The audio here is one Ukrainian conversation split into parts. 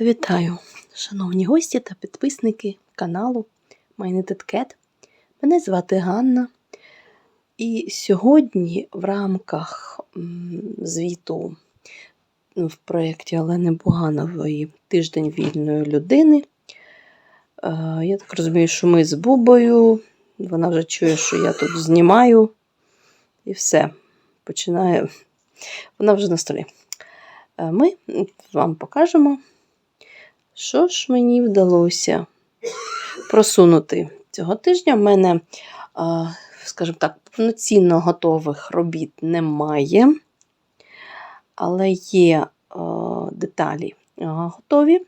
Вітаю, шановні гості та підписники каналу Cat. Мене звати Ганна. І сьогодні в рамках звіту ну, в проєкті Олени Буганової Тиждень вільної людини. е, Я так розумію, що ми з Бубою. Вона вже чує, що я тут знімаю. І все. Починає. Вона вже на столі. Е, Ми вам покажемо. Що ж мені вдалося просунути цього тижня? В мене, скажімо так, повноцінно готових робіт немає, але є деталі готові.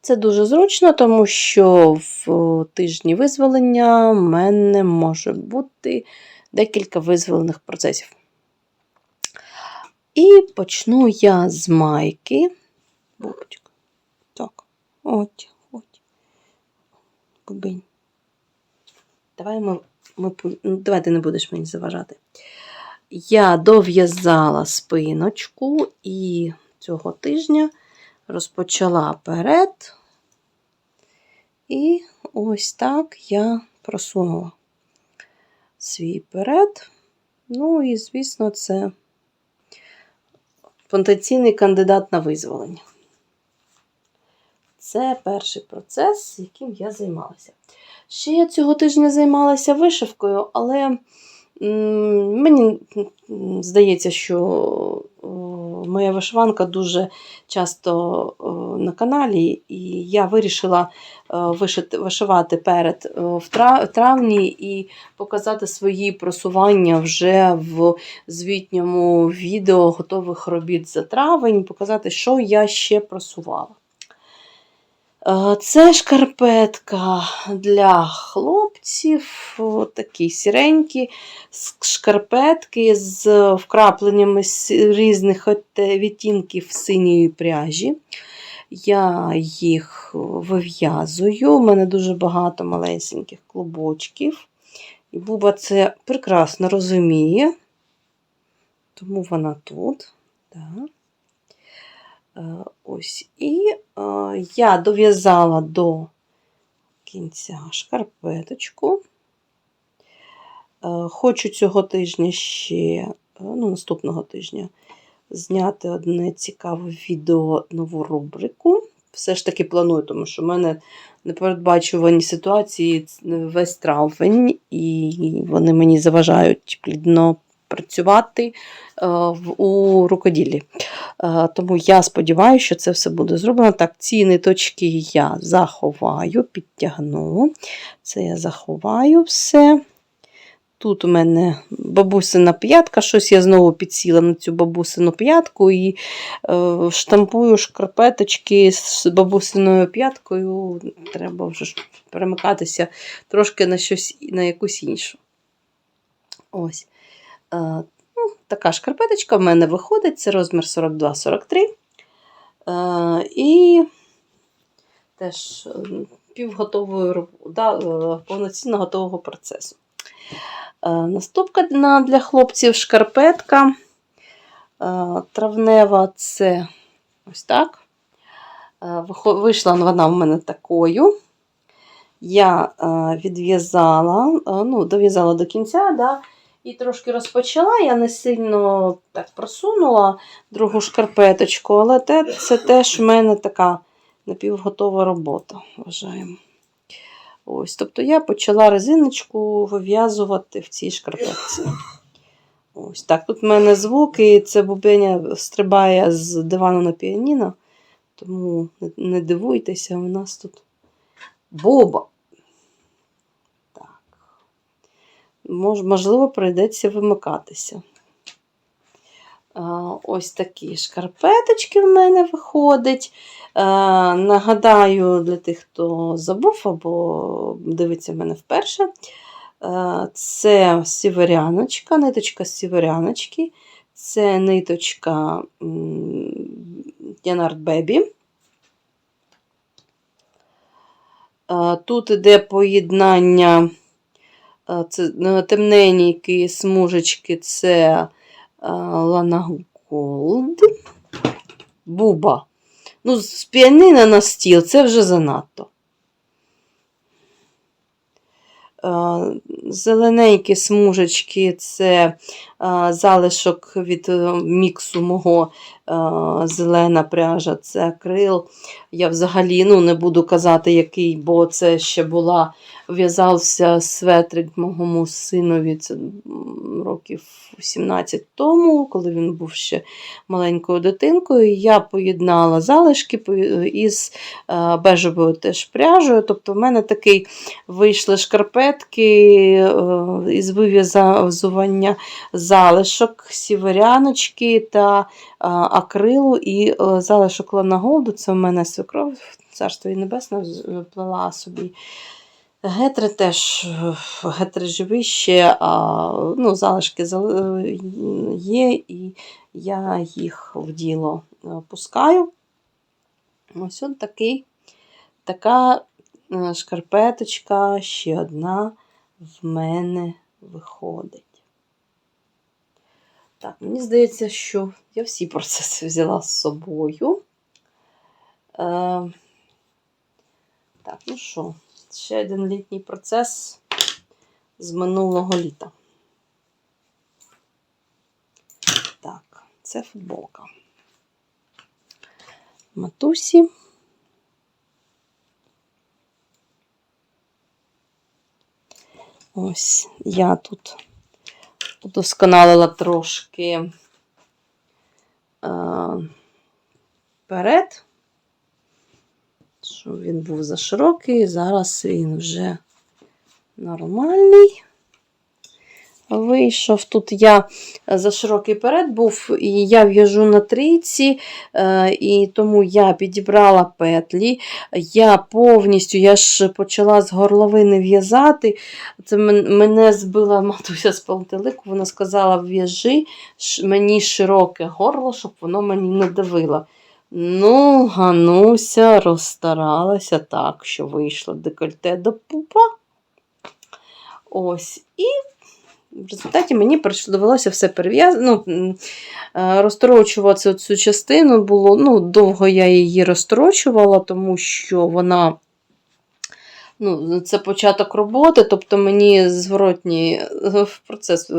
Це дуже зручно, тому що в тижні визволення в мене може бути декілька визволених процесів. І почну я з майки. От, от. Бубень. Давай ми, ми ну, давай ти не будеш мені заважати. Я дов'язала спиночку і цього тижня розпочала перед. І ось так я просунула свій перед. Ну і, звісно, це потенційний кандидат на визволення. Це перший процес, яким я займалася. Ще я цього тижня займалася вишивкою, але мені здається, що моя вишиванка дуже часто на каналі, і я вирішила вишити, вишивати перед в травні і показати свої просування вже в звітньому відео готових робіт за травень, показати, що я ще просувала. Е, Це шкарпетка для хлопців, такі сіренькі шкарпетки з вкрапленнями різних відтінків синьої пряжі. Я їх вив'язую. У мене дуже багато малесеньких клубочків. І Буба це прекрасно розуміє, тому вона тут. Так. Е, Ось. І е, я дов'язала до кінця шкарпеточку. Е, Хочу цього тижня ще, ну, наступного тижня, зняти одне цікаве відео, нову рубрику. Все ж таки планую, тому що в мене непередбачувані ситуації весь травень, і вони мені заважають плідно працювати е, у рукоділлі. Е, Тому я сподіваюся, що це все буде зроблено. Так, ці ниточки я заховаю, підтягну. Це я заховаю все. Тут у мене бабусина п'ятка, щось я знову підсіла на цю бабусину п'ятку і е, штампую шкарпеточки з бабусиною п'яткою. Треба вже перемикатися трошки на щось на якусь іншу. Ось. Е, ну, така шкарпеточка в мене виходить, це розмір 42-43. Е, і теж е, півготової да, повноцінно готового процесу. Наступка для хлопців шкарпетка. Травнева це ось так. Вийшла вона в мене такою. Я відв'язала, ну, дов'язала до кінця, да, і трошки розпочала. Я не сильно так просунула другу шкарпеточку, але те, це теж в мене така напівготова робота, вважаємо. Ось, тобто я почала резиночку вив'язувати в цій шкарпетці. Ось так. Тут в мене звуки, це бубеня стрибає з дивану на піаніно, тому не дивуйтеся, у нас тут боба. Так. Мож, можливо, прийдеться вимикатися. Ось такі шкарпеточки в мене виходять. Нагадаю, для тих, хто забув або дивиться мене вперше. Це сіверяночка, ниточка сіверяночки. Це ниточка Янард Бебі. Тут іде поєднання це е, темненькі смужечки це е, Буба. Ну, з піанина на стіл це вже занадто. Зелененькі смужечки це е, залишок від е, міксу мого е, зелена пряжа, це акрил. Я взагалі ну, не буду казати, який, бо це ще була в'язався светрик моєму синові це років 17 тому, коли він був ще маленькою дитинкою. Я поєднала залишки із бежевою теж пряжею. Тобто, в мене такий вийшли шкарпетки із вив'язування залишок, сіверяночки та е, акрилу і е, залишок ланаголду. Це в мене свекров, царство і небесне, плела собі. Гетри теж е, гетри живі ще, а ну, залишки е, є, і я їх в діло е, пускаю. Ось от такий, така е, шкарпеточка, ще одна в мене виходить. Так, мені здається, що я всі процеси взяла з собою. Е, так, ну що, ще один літній процес з минулого літа. Так, це футболка. Матусі. Ось я тут удосконалила трошки е, перед, щоб він був заширокий. Зараз він вже нормальний. Вийшов. Тут я за широкий перед був, і я в'яжу на трійці, е, і тому я підібрала петлі. Я повністю я ж почала з горловини в'язати. Це мене збила матуся з пантелику. Вона сказала: в'яжи мені широке горло, щоб воно мені не давило. Ну, Гануся розстаралася так, що вийшло декольте до пупа. Ось. І в результаті мені довелося все перев'язати. Ну, е, розторочувати цю частину було. Ну, довго я її розторочувала, тому що вона. Ну, це початок роботи, тобто мені зворотній е, процес е,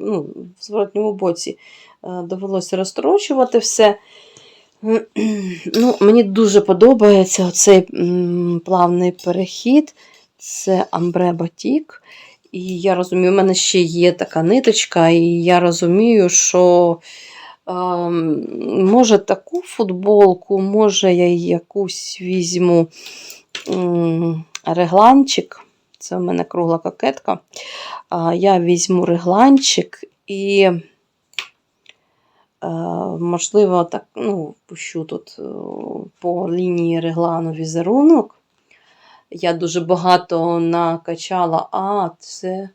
ну, в зворотньому боці довелося розторочувати все. Ну, мені дуже подобається оцей плавний перехід. Це амбре батік. І я розумію, у мене ще є така ниточка, і я розумію, що ем, може таку футболку, може я якусь візьму м, регланчик. Це у мене кругла кокетка. А, я візьму регланчик і, е, можливо, так, ну, пущу тут е, по лінії реглану візерунок. Я дуже багато накачала. А, це.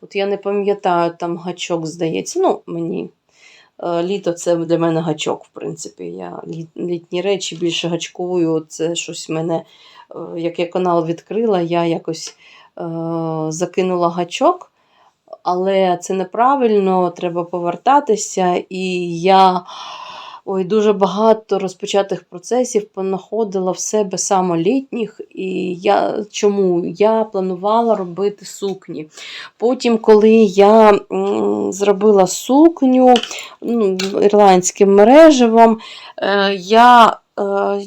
От я не пам'ятаю, там гачок, здається. Ну, мені. е, Літо це для мене гачок, в принципі. Я літні речі більше гачкую. Це щось в мене, е, як я канал відкрила, я якось е, закинула гачок, але це неправильно, треба повертатися. І я ой, дуже багато розпочатих процесів понаходила в себе самолітніх. І я чому? Я планувала робити сукні. Потім, коли я зробила сукню ну, ірландським мереживом, е, я. Е,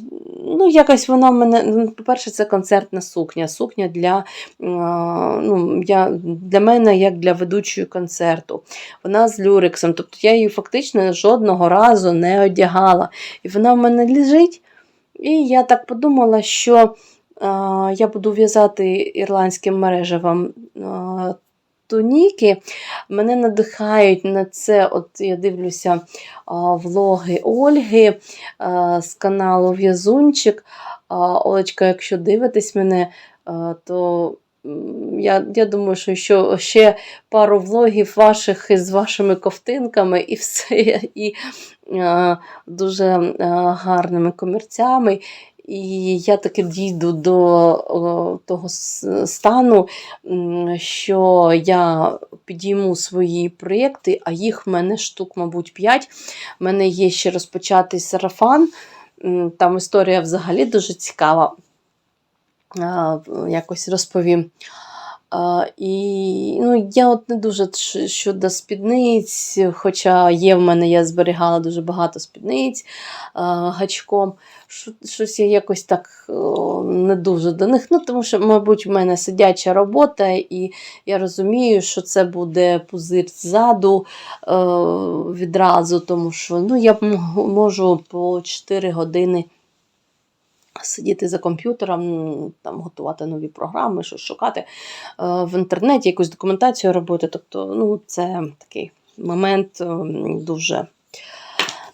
Ну, якось вона мене, ну, по-перше, це концертна сукня. Сукня для, е, ну, я, для мене, як для ведучої концерту. Вона з люрексом. Тобто я її фактично жодного разу не одягала. І вона в мене лежить. І я так подумала, що е, я буду в'язати ірландським мережевом е, туніки. Мене надихають на це. От я дивлюся влоги Ольги а, з каналу В'язунчик. Олечка, якщо дивитесь мене, а, то я, я думаю, що ще, ще пару влогів ваших із вашими ковтинками і все. І а, дуже а, гарними комірцями. І я таки дійду до того стану, що я підійму свої проєкти, а їх в мене штук, мабуть, 5. У мене є ще розпочатий сарафан. Там історія взагалі дуже цікава. Якось розповім. А, І ну, я от не дуже щодо спідниць, хоча є в мене, я зберігала дуже багато спідниць а, гачком. Щось я якось так о, не дуже до них. Ну, тому що, мабуть, в мене сидяча робота, і я розумію, що це буде пузир ззаду е, відразу, тому що ну, я можу по 4 години сидіти за комп'ютером, там, готувати нові програми, щось шукати е, в інтернеті, якусь документацію робити. Тобто, ну, це такий момент е, дуже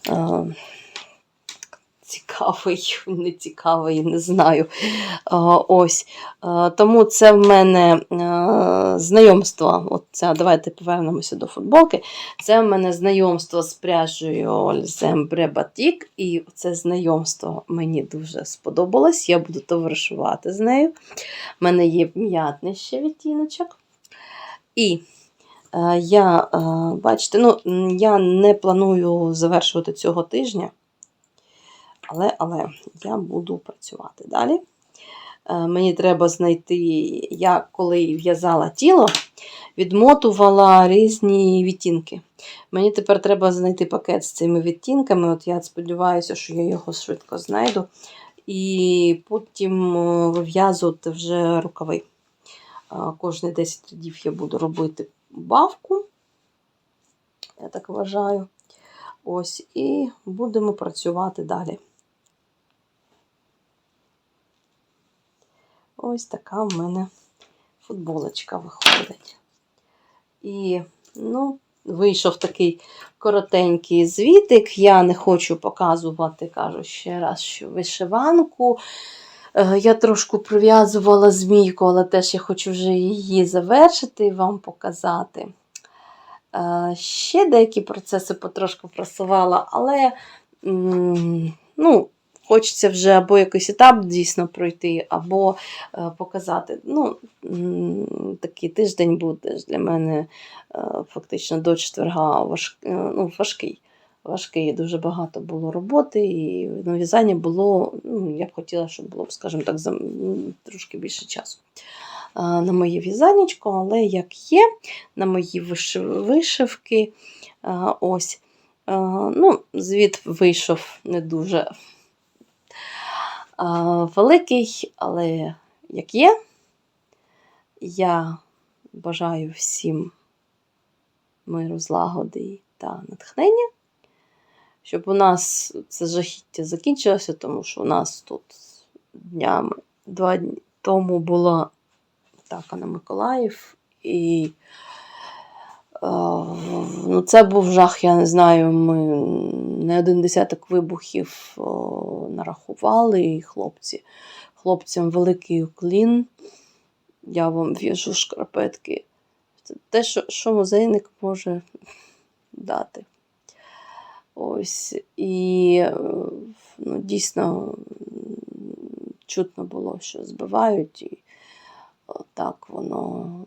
е, цікавий, не цікавий, не знаю. Ось. Тому це в мене знайомство. От це, давайте повернемося до футболки. Це в мене знайомство з пряжею Ользембре Батік, і це знайомство мені дуже сподобалось. Я буду товаришувати з нею. У мене є м'ятний ще відтіночок. І я, бачите, ну, я не планую завершувати цього тижня, але, але я буду працювати далі. Е, Мені треба знайти, я коли в'язала тіло, відмотувала різні відтінки. Мені тепер треба знайти пакет з цими відтінками. От я сподіваюся, що я його швидко знайду. І потім е, вив'язувати вже рукави. Е, Кожні 10 рядів я буду робити бавку. Я так вважаю. Ось, і будемо працювати далі. Ось така в мене футболочка виходить. І, ну, вийшов такий коротенький звітик. Я не хочу показувати, кажу ще раз, що вишиванку. Е, Я трошки прив'язувала змійку, але теж я хочу вже її завершити і вам показати. Е, Ще деякі процеси потрошку просувала, але ну, хочеться вже або якийсь етап дійсно пройти, або е, показати. Ну, такий тиждень буде для мене е, фактично до четверга важ, е, ну, важкий. Важкий, дуже багато було роботи, і на в'язання було, ну, я б хотіла, щоб було, скажімо так, за, трошки більше часу. На моє в'язанечко, але як є, на мої вишивки. Ось. Ну, звіт вийшов не дуже великий, але як є, я бажаю всім миру, злагоди та натхнення, щоб у нас це жахіття закінчилося, тому що у нас тут днями, два дні тому була атака на Миколаїв, і ну, це був жах, я не знаю, ми не один десяток вибухів нарахували, і хлопці. Хлопцям великий уклін. Я вам в'яжу шкарпетки. Це те, що, що музейник може дати. Ось. І е, ну, дійсно чутно було, що збивають, і так воно,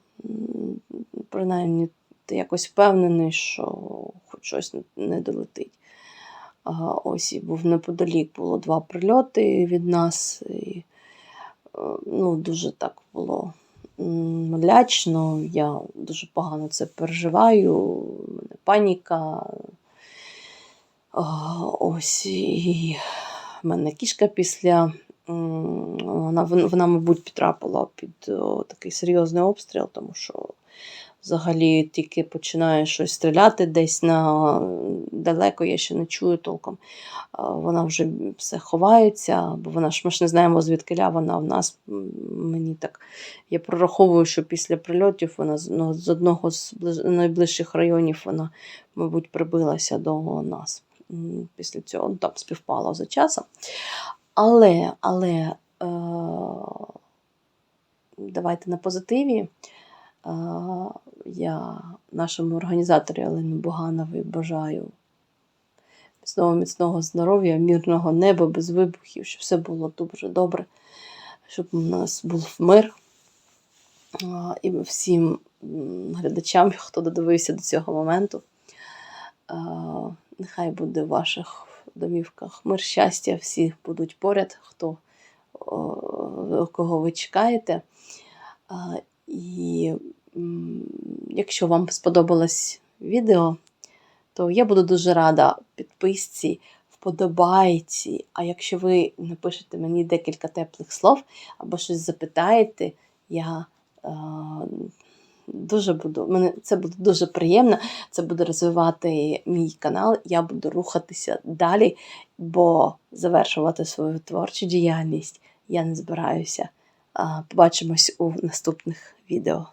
принаймні, ти якось впевнений, що хоч щось не- не долетить. Ось і був неподалік, було два прильоти від нас. І, е, ну, дуже так було м, лячно. Я дуже погано це переживаю. У мене паніка. Ось і в мене кішка після. Вона, вона, мабуть, потрапила під о, такий серйозний обстріл, тому що взагалі тільки починає щось стріляти десь на далеко, я ще не чую толком. Вона вже все ховається, бо вона ж ми ж не знаємо, звідки вона в нас. Мені так. Я прораховую, що після прильотів вона з, ну, одного з найближчих районів вона, мабуть, прибилася до нас. Після цього ну, там співпало за часом. Але, але е, давайте на позитиві. Я нашому організаторі Олені Бугановій бажаю міцного міцного здоров'я, мирного неба, без вибухів, щоб все було дуже добре, щоб у нас був мир. І всім глядачам, хто додивився до цього моменту, нехай буде в ваших домівках мир щастя, всі будуть поряд, хто кого ви чекаєте. І якщо вам сподобалось відео, то я буду дуже рада підписці, вподобайці. А якщо ви напишете мені декілька теплих слов або щось запитаєте, я е, дуже буду, мене це буде дуже приємно. Це буде розвивати мій канал. Я буду рухатися далі, бо завершувати свою творчу діяльність я не збираюся. Побачимось у наступних відео.